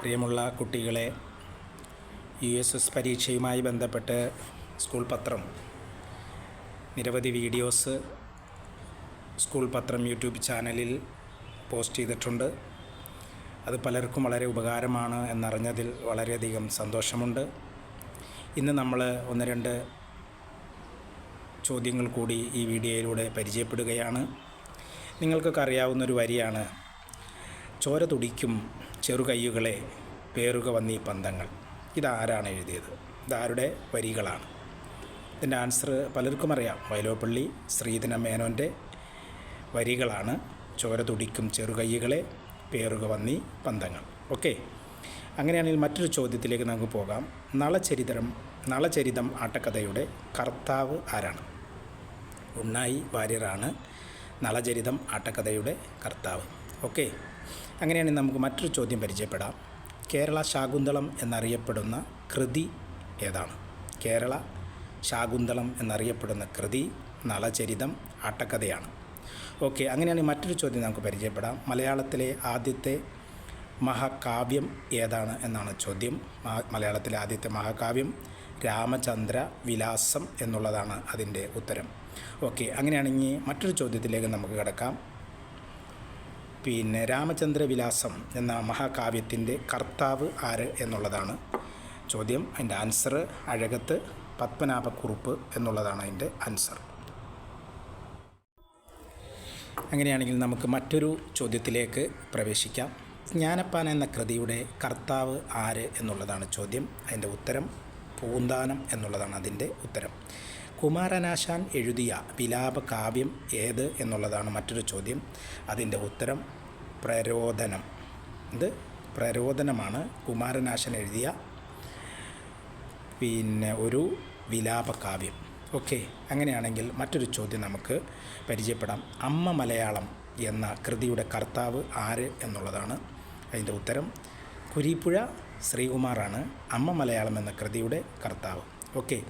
പ്രിയമുള്ള കുട്ടികളെ U S S പരീക്ഷയുമായി ബന്ധപ്പെട്ട് സ്കൂൾ പത്രം നിരവധി വീഡിയോസ് സ്കൂൾ പത്രം യൂട്യൂബ് ചാനലിൽ പോസ്റ്റ് ചെയ്തിട്ടുണ്ട്. അത് പലർക്കും വളരെ ഉപകാരമാണ് എന്നറിഞ്ഞതിൽ വളരെയധികം സന്തോഷമുണ്ട്. ഇന്ന് നമ്മൾ ഒന്ന് രണ്ട് ചോദ്യങ്ങൾ കൂടി ഈ വീഡിയോയിലൂടെ പരിചയപ്പെടുകയാണ്. നിങ്ങൾക്കൊക്കെ അറിയാവുന്നൊരു വരിയാണ് ചോര തുടിക്കും ചെറുകൈകളെ പേറുക വന്നീ പന്തങ്ങൾ. ഇതാരാണ് എഴുതിയത്? ഇതാരുടെ വരികളാണ്? ഇതിന്റെ ആൻസർ പലർക്കും അറിയാം. വയലോപ്പള്ളി ശ്രീധന മേനോന്റെ വരികളാണ്. ചോര തുടിക്കും ചെറുകൈകളെ പേറുക വന്നീ പന്തങ്ങൾ. ഓക്കെ. അങ്ങനെയാണെങ്കിൽ മറ്റൊരു ചോദ്യത്തിലേക്ക് നമുക്ക് പോകാം. നളചരിതം നളചരിതം ആട്ടക്കഥയുടെ കർത്താവ് ആരാണ്? ഉണ്ണായി വാര്യറാണ് നളചരിതം ആട്ടക്കഥയുടെ കർത്താവ്. ഓക്കെ. അങ്ങനെയാണെങ്കിൽ നമുക്ക് മറ്റൊരു ചോദ്യം പരിചയപ്പെടാം. കേരള ശാകുന്തളം എന്നറിയപ്പെടുന്ന കൃതി ഏതാണ്? കേരള ശാകുന്തളം എന്നറിയപ്പെടുന്ന കൃതി നളചരിതം ആട്ടക്കഥയാണ്. ഓക്കെ അങ്ങനെയാണെങ്കിൽ മറ്റൊരു ചോദ്യം നമുക്ക് പരിചയപ്പെടാം. മലയാളത്തിലെ ആദ്യത്തെ മഹാകാവ്യം ഏതാണ് എന്നാണ് ചോദ്യം. മലയാളത്തിലെ ആദ്യത്തെ മഹാകാവ്യം രാമചന്ദ്ര വിലാസം എന്നുള്ളതാണ് അതിന്റെ ഉത്തരം. ഓക്കെ അങ്ങനെയാണെങ്കിൽ മറ്റൊരു ചോദ്യത്തിലേക്ക് നമുക്ക് കിടക്കാം. പിന്നെ രാമചന്ദ്രവിലാസം എന്ന മഹാകാവ്യത്തിന്റെ കർത്താവ് ആര് എന്നുള്ളതാണ് ചോദ്യം. അതിന്റെ ആൻസർ അഴകത്ത് പത്മനാഭക്കുറുപ്പ് എന്നുള്ളതാണ് അതിന്റെ ആൻസർ. അങ്ങനെയാണെങ്കിൽ നമുക്ക് മറ്റൊരു ചോദ്യത്തിലേക്ക് പ്രവേശിക്കാം. ജ്ഞാനപ്പാൻ എന്ന കൃതിയുടെ കർത്താവ് ആര് എന്നുള്ളതാണ് ചോദ്യം. അതിന്റെ ഉത്തരം പൂന്താനം എന്നുള്ളതാണ് അതിന്റെ ഉത്തരം. കുമാരനാശാൻ എഴുതിയ വിലാപ കാവ്യം ഏത് എന്നുള്ളതാണ് മറ്റൊരു ചോദ്യം. അതിന്റെ ഉത്തരം പ്രരോദനം ഇത് പ്രരോദനമാണ് കുമാരനാശൻ എഴുതിയ പിന്നെ ഒരു വിലാപകാവ്യം. ഓക്കെ അങ്ങനെയാണെങ്കിൽ മറ്റൊരു ചോദ്യം നമുക്ക് പരിചയപ്പെടാം. അമ്മ മലയാളം എന്ന കൃതിയുടെ കർത്താവ് ആര് എന്നുള്ളതാണ് അതിന്റെ ഉത്തരം. കുരീപ്പുഴ ശ്രീകുമാറാണ് അമ്മ മലയാളം എന്ന കൃതിയുടെ കർത്താവ്. ഓക്കെ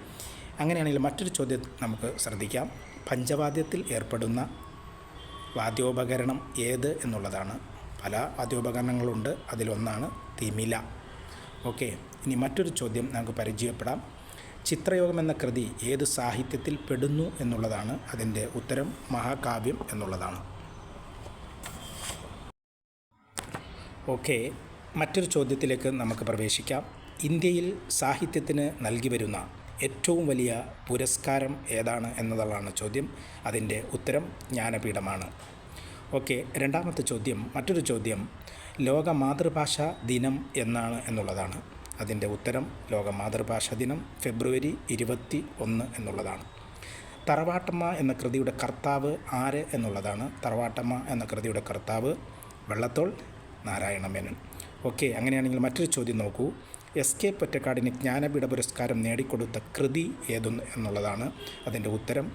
അങ്ങനെയാണെങ്കിൽ മറ്റൊരു ചോദ്യം നമുക്ക് ശ്രദ്ധിക്കാം. പഞ്ചവാദ്യത്തിൽ ഏർപ്പെടുന്ന വാദ്യോപകരണം ഏത് എന്നുള്ളതാണ്. പല വാദ്യോപകരണങ്ങളുണ്ട്. അതിലൊന്നാണ് തിമില. ഓക്കെ ഇനി മറ്റൊരു ചോദ്യം നമുക്ക് പരിചയപ്പെടാം. ചിത്രയോഗം എന്ന കൃതി ഏത് സാഹിത്യത്തിൽ പെടുന്നു എന്നുള്ളതാണ് അതിന്റെ ഉത്തരം. മഹാകാവ്യം എന്നുള്ളതാണ്. ഓക്കെ മറ്റൊരു ചോദ്യത്തിലേക്ക് നമുക്ക് പ്രവേശിക്കാം. ഇന്ത്യയിൽ സാഹിത്യത്തിന് നൽകി വരുന്ന ഏറ്റവും വലിയ പുരസ്കാരം ഏതാണ് എന്നതാണ് ചോദ്യം. അതിന്റെ ഉത്തരം ജ്ഞാനപീഠമാണ്. ഓക്കെ രണ്ടാമത്തെ ചോദ്യം മറ്റൊരു ചോദ്യം ലോക മാതൃഭാഷ ദിനം എന്നാണ് എന്നുള്ളതാണ്. അതിന്റെ ഉത്തരം ലോക മാതൃഭാഷാ ദിനം ഫെബ്രുവരി ഇരുപത്തി ഒന്ന് എന്നുള്ളതാണ്. തറവാട്ടമ്മ എന്ന കൃതിയുടെ കർത്താവ് ആര് എന്നുള്ളതാണ്. തറവാട്ടമ്മ എന്ന കൃതിയുടെ കർത്താവ് വെള്ളത്തോൾ നാരായണ മേനൻ ഓക്കെ അങ്ങനെയാണെങ്കിൽ മറ്റൊരു ചോദ്യം നോക്കൂ. എസ് കെ പൊറ്റക്കാടിന് ജ്ഞാനപീഠ പുരസ്കാരം നേടിക്കൊടുത്ത കൃതി ഏതൊന്ന് എന്നുള്ളതാണ് അതിന്റെ ഉത്തരം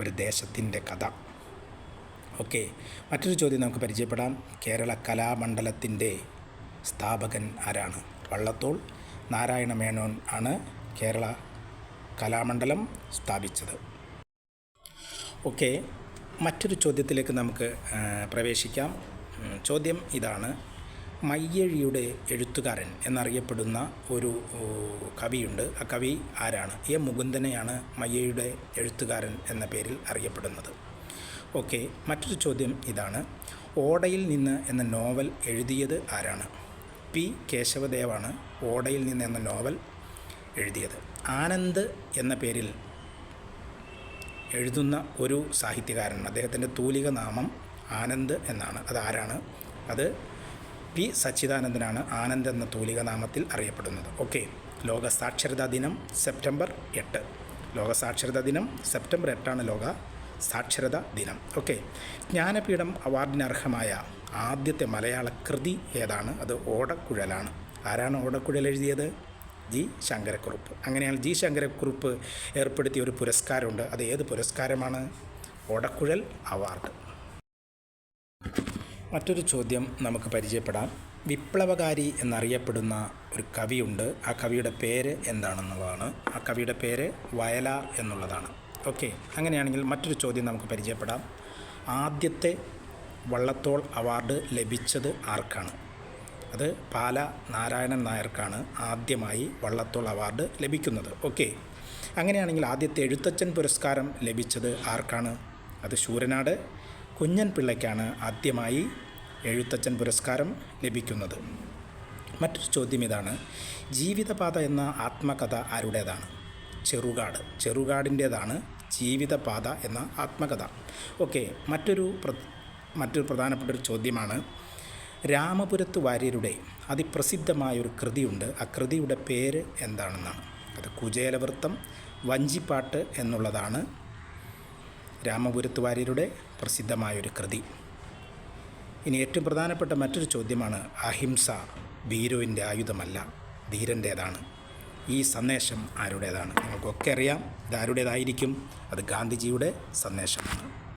ഒരു ദേശത്തിന്റെ കഥ. ഓക്കെ മറ്റൊരു ചോദ്യം നമുക്ക് പരിചയപ്പെടാം. കേരള കലാമണ്ഡലത്തിന്റെ സ്ഥാപകൻ ആരാണ്? വള്ളത്തോൾ നാരായണ മേനോൻ ആണ് കേരള കലാമണ്ഡലം സ്ഥാപിച്ചത്. ഓക്കെ മറ്റൊരു ചോദ്യത്തിലേക്ക് നമുക്ക് പ്രവേശിക്കാം. ചോദ്യം ഇതാണ്. മയ്യഴിയുടെ എഴുത്തുകാരൻ എന്നറിയപ്പെടുന്ന ഒരു കവിയുണ്ട്. ആ കവി ആരാണ്? എ. മുകുന്ദനെയാണ് മയ്യഴിയുടെ എഴുത്തുകാരൻ എന്ന പേരിൽ അറിയപ്പെടുന്നത്. ഓക്കെ മറ്റൊരു ചോദ്യം ഇതാണ്. ഓടയിൽ നിന്ന് എന്ന നോവൽ എഴുതിയത് ആരാണ്? പി. കേശവദേവാണ് ഓടയിൽ നിന്ന് എന്ന നോവൽ എഴുതിയത്. ആനന്ദ് എന്ന പേരിൽ എഴുതുന്ന ഒരു സാഹിത്യകാരൻ. അദ്ദേഹത്തിന്റെ തൂലിക നാമം ആനന്ദ് എന്നാണ്. അതാരാണ്? അത് പി സച്ചിദാനന്ദനാണ് ആനന്ദ് എന്ന തൂലിക നാമത്തിൽ അറിയപ്പെടുന്നത്. ഓക്കെ. ലോക സാക്ഷരതാ ദിനം സെപ്റ്റംബർ എട്ട്. ലോക സാക്ഷരതാ ദിനം സെപ്റ്റംബർ എട്ടാണ് ലോക സാക്ഷരതാ ദിനം. ഓക്കെ. ജ്ഞാനപീഠം അവാർഡിന് അർഹമായ ആദ്യത്തെ മലയാള കൃതി ഏതാണ്? അത് ഓടക്കുഴലാണ്. ആരാണ് ഓടക്കുഴൽ എഴുതിയത്? ജി ശങ്കരക്കുറുപ്പ്. അങ്ങനെയാണ് ജി ശങ്കരക്കുറുപ്പ് ഏർപ്പെടുത്തിയ ഒരു പുരസ്കാരമുണ്ട്. അത് ഏത് പുരസ്കാരമാണ്? ഓടക്കുഴൽ അവാർഡ്. മറ്റൊരു ചോദ്യം നമുക്ക് പരിചയപ്പെടാം. വിപ്ലവകാരി എന്നറിയപ്പെടുന്ന ഒരു കവിയുണ്ട്. ആ കവിയുടെ പേര് എന്താണെന്നുള്ളതാണ്. ആ കവിയുടെ പേര് വയല എന്നുള്ളതാണ്. ഓക്കെ അങ്ങനെയാണെങ്കിൽ മറ്റൊരു ചോദ്യം നമുക്ക് പരിചയപ്പെടാം. ആദ്യത്തെ വള്ളത്തോൾ അവാർഡ് ലഭിച്ചത് ആർക്കാണ്? അത് പാല നാരായണൻ നായർക്കാണ് ആദ്യമായി വള്ളത്തോൾ അവാർഡ് ലഭിക്കുന്നത്. ഓക്കെ അങ്ങനെയാണെങ്കിൽ ആദ്യത്തെ എഴുത്തച്ഛൻ പുരസ്കാരം ലഭിച്ചത് ആർക്കാണ്? അത് ശൂരനാട് കുഞ്ഞൻ പിള്ളയ്ക്കാണ് ആദ്യമായി എഴുത്തച്ഛൻ പുരസ്കാരം ലഭിക്കുന്നത്. മറ്റൊരു ചോദ്യം ഇതാണ്. ജീവിതപാത എന്ന ആത്മകഥ ആരുടേതാണ്? ചെറുകാട്. ചെറുകാടിന്റേതാണ് ജീവിതപാത എന്ന ആത്മകഥ. ഓക്കെ മറ്റൊരു മറ്റൊരു പ്രധാനപ്പെട്ട ഒരു ചോദ്യമാണ്. രാമപുരത്ത് വാര്യരുടെ അതിപ്രസിദ്ധമായൊരു കൃതിയുണ്ട്. ആ കൃതിയുടെ പേര് എന്താണെന്നാണ്. അത് കുചേലവൃത്തം വഞ്ചിപ്പാട്ട് എന്നുള്ളതാണ് രാമപുരത്ത് വാര്യരുടെ പ്രസിദ്ധമായൊരു കൃതി. ഇനി ഏറ്റവും പ്രധാനപ്പെട്ട മറ്റൊരു ചോദ്യമാണ് അഹിംസ ഭീരുവിന്റെ ആയുധമല്ല ധീരന്റേതാണ്. ഈ സന്ദേശം ആരുടേതാണ്? നിങ്ങൾക്കൊക്കെ അറിയാം ഇത് ആരുടേതായിരിക്കും? അത് ഗാന്ധിജിയുടെ സന്ദേശമാണ്.